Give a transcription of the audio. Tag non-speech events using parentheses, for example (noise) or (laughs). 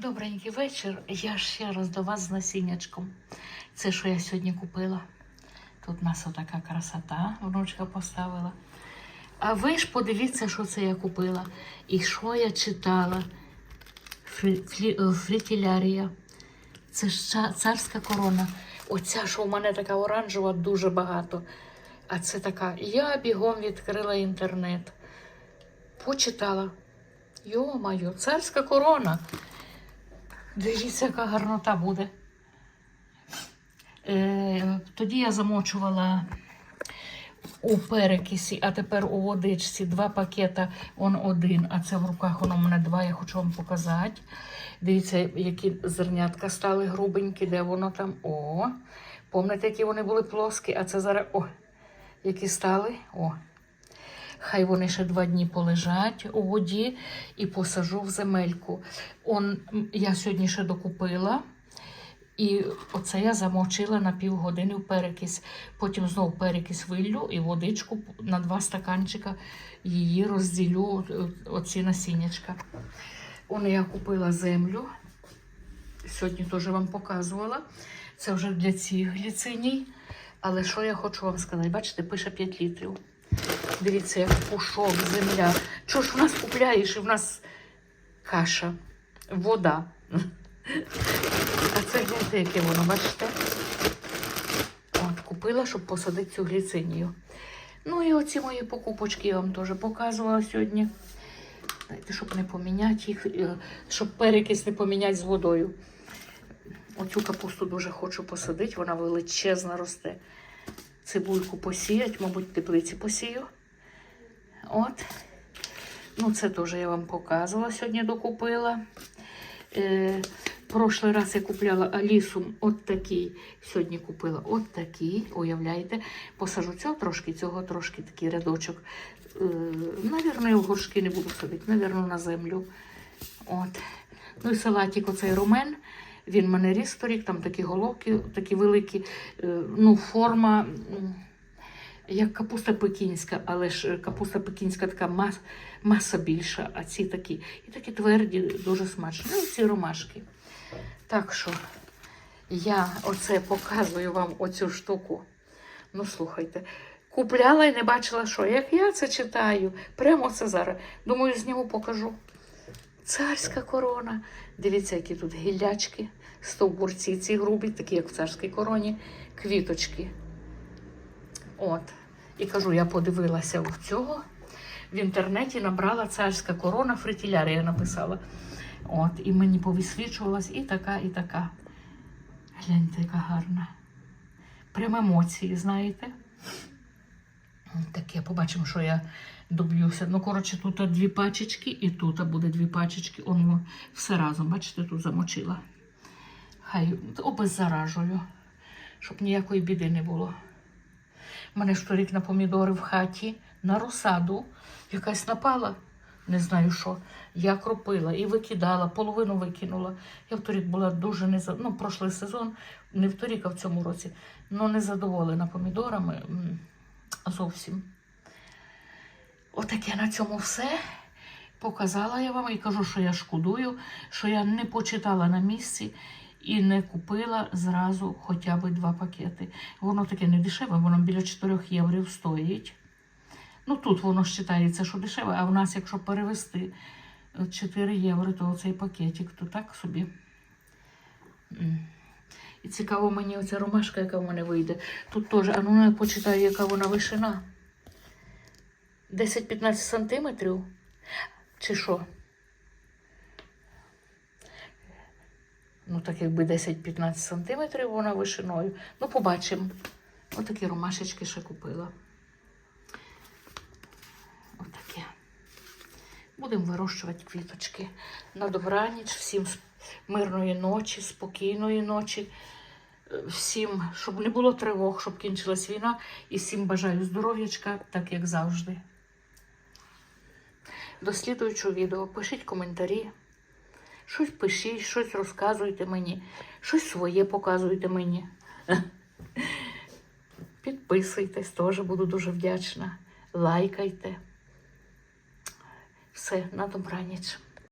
Добренький вечір. Я ще раз до вас з насіннячком. Це, що я сьогодні купила. Тут у нас отака красота, внучка поставила. А ви ж подивіться, що це я купила. І що я читала. Флі, е, фрітілярія. Це ж царська корона. Оця, що в мене така оранжева, дуже багато. А це така. Я бігом відкрила інтернет. Почитала. Йо-майо, царська корона. Дивіться, яка гарнота буде. Е, тоді я замочувала у перекисі, а тепер у водичці два пакета, он один, а це в руках воно в мене два, я хочу вам показати. Дивіться, які зернятка стали грубенькі, де воно там. О, пам'ятаєте, які вони були плоскі, а це зараз о, які стали. О. Хай вони ще два дні полежать у воді і посажу в земельку. Он, я сьогодні ще докупила. І оце я замочила на півгодини в перекись. Потім знову перекись виллю і водичку на два стаканчика її розділю, е, оці насіннячка. Он я купила землю. Сьогодні теж вам показувала. Це вже для цих гліциній. Але що я хочу вам сказати? Бачите, пише 5 літрів. Дивіться, як пушок, земля. Чого ж в нас купляєш і в нас каша, вода. А це гляньте, яке воно, бачите? От, купила, щоб посадити цю гліцинію. Ну і оці мої покупочки я вам теж показувала сьогодні. Знаєте, щоб не поміняти їх, е, щоб перекис не поміняти з водою. Оцю капусту дуже хочу посадити, вона величезна росте. Цибульку посіять, мабуть, теплиці посію. От. Ну, це теж я вам показувала, сьогодні докупила. Е, прошлий раз я купляла Алісу от такий. Сьогодні купила от такий, уявляєте. Посажу цього трошки, цього трошки такий рядочок. Е, навірно, я в горшки не буду садити, навірно, на землю. От. Ну і салатик оцей румен. Він в мене ріс торік, там такі головки, такі великі, е, ну, форма. Як капуста пекінська, але ж капуста пекінська така мас, маса більша, а ці такі. І такі тверді, дуже смачні. Ну, ці ромашки. Так що я оце показую вам оцю штуку. Ну, слухайте, купляла і не бачила, що. Як я це читаю, прямо це зараз. Думаю, зніму покажу. Царська корона. Дивіться, які тут гіллячки, стовбурці ці грубі, такі, як в царській короні, квіточки. От. І кажу, я подивилася в цього. В інтернеті набрала царська корона фритілярія написала. От, і мені повисвічувалась і така, і така. Гляньте, яка гарна. Прям емоції, знаєте. Таке, побачимо, що я доб'юся. Ну, коротше, тут дві пачечки, і тут буде дві пачечки. Он все разом, бачите, тут замочила. Хай обеззаражую, щоб ніякої біди не було. У мене ж торік на помідори в хаті, на розсаду, якась напала, не знаю що. Я кропила і викидала, половину викинула. Я в торік була дуже незадоволена, ну, прошлий сезон, не в торік, а в цьому році, ну незадоволена помідорами зовсім. Отаке на цьому все. Показала я вам і кажу, що я шкодую, що я не почитала на місці і не купила зразу хоча б два пакети. Воно таке не дешеве, воно біля 4 євро стоїть. Ну тут воно вважається, що дешеве, а в нас, якщо перевести е, 4 євро, то цей пакетик, то так собі. І цікаво мені оця ромашка, яка в мене вийде. Тут теж, а ну я почитаю, яка вона вишина. 10-15 сантиметрів? Чи що? Ну, так якби 10-15 сантиметрів вона вишиною. Ну, побачимо. Отакі ромашечки ще купила. Отаке. Будемо вирощувати квіточки. На добраніч, всім мирної ночі, спокійної ночі. Всім, щоб не було тривог, щоб кінчилась війна. І всім бажаю здоров'ячка, так як завжди. До відео пишіть коментарі. Щось пишіть, щось розказуйте мені, щось своє показуйте мені. (laughs) Підписуйтесь, теж буду дуже вдячна. Лайкайте. Все, на добраніч.